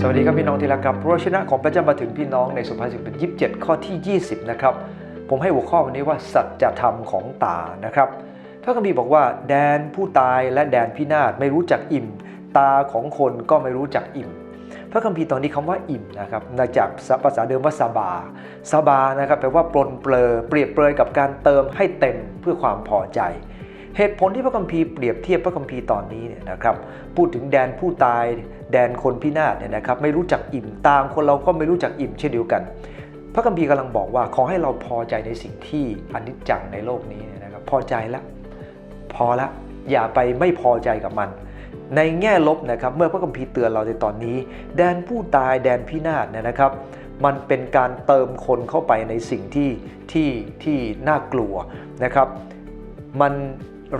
สวัสดีครับพี่น้องที่รักครับพระวจนะของพระเจ้ามาถึงพี่น้องในสุภาษิตบทที่27ข้อที่ 20 นะครับ ผมให้หัวข้อวันนี้ว่าสัจธรรมของตานะครับพระคัมภีร์บอกว่า แดนผู้ตายและแดนพินาศไม่รู้จักอิ่ม ตาของคนก็ไม่รู้จักอิ่ม พระคัมภีร์ตอนนี้คำว่าอิ่มนะครับมาจากภาษาเดิมว่าซาบาซาบานะครับแปลว่าปลนเปลอเปรียบเปรยกับการเติมให้เต็มเพื่อความพอใจ เหตุผลที่พระคัมภีร์เปรียบเทียบพระคัมภีร์ตอนนี้เนี่ยนะครับพูดถึงแดนผู้ตาย แดนคนพินาศเนี่ยนะครับไม่รู้จักอิ่มตามคนเราก็ไม่รู้จักอิ่มเช่นเดียวกัน พระคัมภีร์กำลังบอกว่าขอให้เราพอใจในสิ่งที่อนิจจังในโลกนี้เนี่ยนะครับพอใจแล้วพอละอย่าไปไม่พอใจกับมัน ในแง่ลบนะครับเมื่อพระคัมภีร์เตือนเราในตอนนี้ แดนผู้ตายแดนพินาศเนี่ยนะครับมันเป็นการเติมคนเข้าไปในสิ่งที่ที่ที่น่ากลัวนะครับ มัน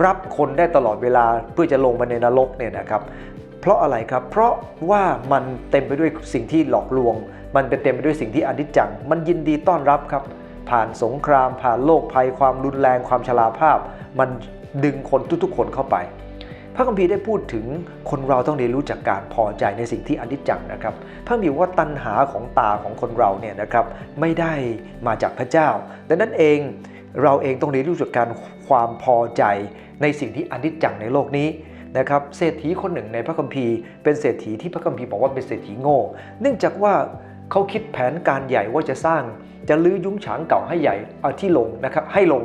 รับคนได้ตลอดเวลาเพื่อจะลงมาในนรกเนี่ยนะครับ เพราะอะไรครับ เพราะว่ามันเต็มไปด้วยสิ่งที่หลอกลวง มันเป็นเต็มไปด้วยสิ่งที่อนิจจัง มันยินดีต้อนรับครับ ผ่านสงคราม ผ่านโรคภัย ความรุนแรง ความชราภาพ มันดึงคนทุกๆ คนเข้าไป พระคัมภีร์ได้พูดถึงคนเราต้องเรียนรู้จากการพอใจในสิ่งที่อนิจจังนะครับ พระคัมภีร์ว่าตัณหาของตาของคนเราเนี่ยนะครับไม่ได้มาจากพระเจ้า ดังนั้นเอง เราเองต้องเรียนรู้จากการความพอใจในสิ่งที่อนิจจังในโลกนี้นะครับเศรษฐีคนหนึ่งในพระคัมภีร์เป็นเศรษฐีที่พระคัมภีร์บอกว่าเป็นเศรษฐีโง่ เนื่องจากว่าเขาคิดแผนการใหญ่ว่าจะสร้างจะลื้อยุ้งฉางเก่าให้ใหญ่เอาที่ลงนะครับให้ลง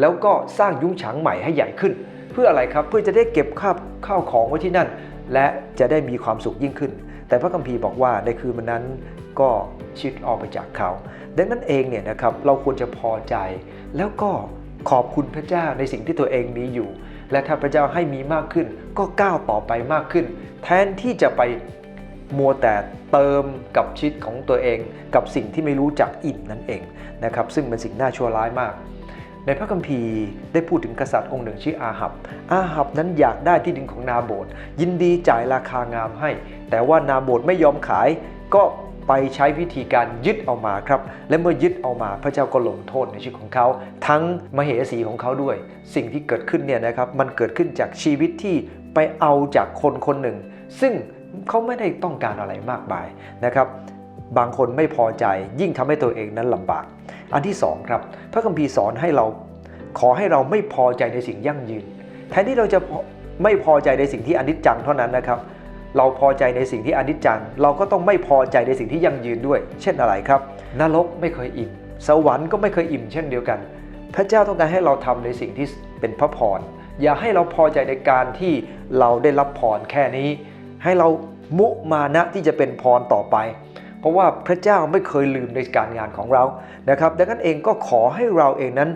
แล้วก็สร้างยุ้งฉางใหม่ให้ใหญ่ขึ้น เพื่ออะไรครับเพื่อจะได้เก็บข้าวข้าวของไว้ที่นั่น และจะได้มีความสุขยิ่งขึ้น แต่พระคัมภีร์บอกว่าในคืนวันนั้นก็ชิดออกไปจากเขา ดังนั้นเองเนี่ยนะครับเราควรจะพอใจ แล้วก็ขอบคุณพระเจ้าในสิ่งที่ตัวเองมีอยู่ และถ้าพระเจ้าให้มีมากขึ้น ก็ก้าวต่อไปมากขึ้น แทนที่จะไปมัวแต่เติมกับชีวิตของตัวเอง กับสิ่งที่ไม่รู้จักอิ่มนั่นเองนะครับซึ่งเป็นสิ่งน่าชั่วร้ายมาก ในพระคัมภีร์ได้พูดถึงกษัตริย์องค์หนึ่งชื่ออาหับ อาหับนั้นอยากได้ที่ดินของนาโบดยินดีจ่ายราคางามให้ แต่ว่านาโบดไม่ยอมขายก็ ไปใช้วิธีการยึดเอามาครับ และเมื่อยึดเอามาพระเจ้าก็ลงโทษในชีวิตของเขา ทั้งมเหสีของเขาด้วย สิ่งที่เกิดขึ้นเนี่ยนะครับมันเกิดขึ้นจากชีวิตที่ไปเอาจากคนคนหนึ่ง ซึ่งเขาไม่ได้ต้องการอะไรมากมายนะครับ บางคนไม่พอใจยิ่งทำให้ตัวเองนั้นลำบาก อันที่สองครับพระคัมภีร์สอนให้เราขอให้เราไม่พอใจในสิ่งยั่งยืน แทนที่เราจะไม่พอใจในสิ่งที่อนิจจังเท่านั้นนะครับ เราพอใจในสิ่งที่อนิจจัง เราก็ต้องไม่พอใจในสิ่งที่ยั่งยืนด้วย เช่นอะไรครับ นรกไม่เคยอิ่ม สวรรค์ก็ไม่เคยอิ่มเช่นเดียวกัน พระเจ้าต้องการให้เราทำในสิ่งที่เป็นพระพร อย่าให้เราพอใจในการที่เราได้รับพรแค่นี้ ให้เรามุมานะที่จะเป็นพรต่อไป เพราะว่าพระเจ้าไม่เคยลืมในการงานของเรา นะครับ ดังนั้นเองก็ขอให้เราเองนั้น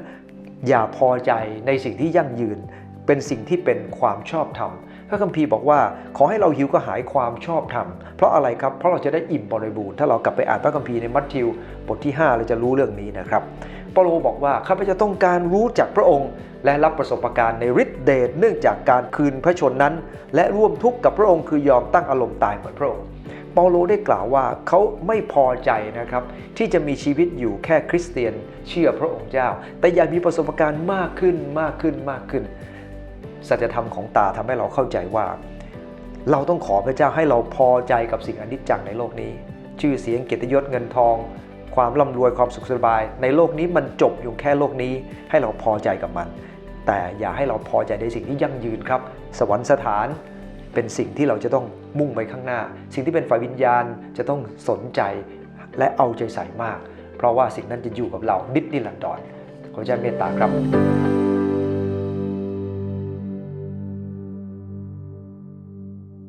อย่าพอใจในสิ่งที่ยั่งยืน เป็นสิ่งที่เป็นความชอบธรรม พระคัมภีร์บอกว่าขอให้เราหิวก็หายความชอบธรรม เพราะอะไรครับ เพราะเราจะได้อิ่มบริบูรณ์ ถ้าเรากลับไปอ่านพระคัมภีร์ในมัทธิวบทที่ 5 เราจะรู้เรื่องนี้นะครับเปาโลบอกว่าข้าพเจ้าต้องการรู้จักพระองค์ และรับประสบการณ์ในฤทธิเดชเนื่องจากการคืนพระชนนั้น และร่วมทุกข์กับพระองค์คือยอมตั้งอารมณ์ตายเหมือนพระองค์เปาโลได้กล่าวว่าเขาไม่พอใจนะครับที่จะมีชีวิตอยู่แค่คริสเตียนเชื่อพระองค์เจ้า แต่อยากมีประสบการณ์มากขึ้นมากขึ้นมากขึ้น สัจธรรมของตาทำให้เราเข้าใจว่า เราต้องขอพระเจ้าให้เราพอใจกับสิ่งอนิจจังในโลกนี้ ชื่อเสียงเกียรติยศเงินทอง ความร่ำรวยความสุขสบาย ในโลกนี้มันจบอยู่แค่โลกนี้ ให้เราพอใจกับมัน แต่อย่าให้เราพอใจในสิ่งที่ยั่งยืนครับ สวรรคสถานเป็นสิ่งที่เราจะต้องมุ่งไปข้างหน้า สิ่งที่เป็นฝ่ายวิญญาณจะต้องสนใจและเอาใจใส่มาก เพราะว่าสิ่งนั้นจะอยู่กับเรานิดนิรันดรขอเจ้าเมตตาครับ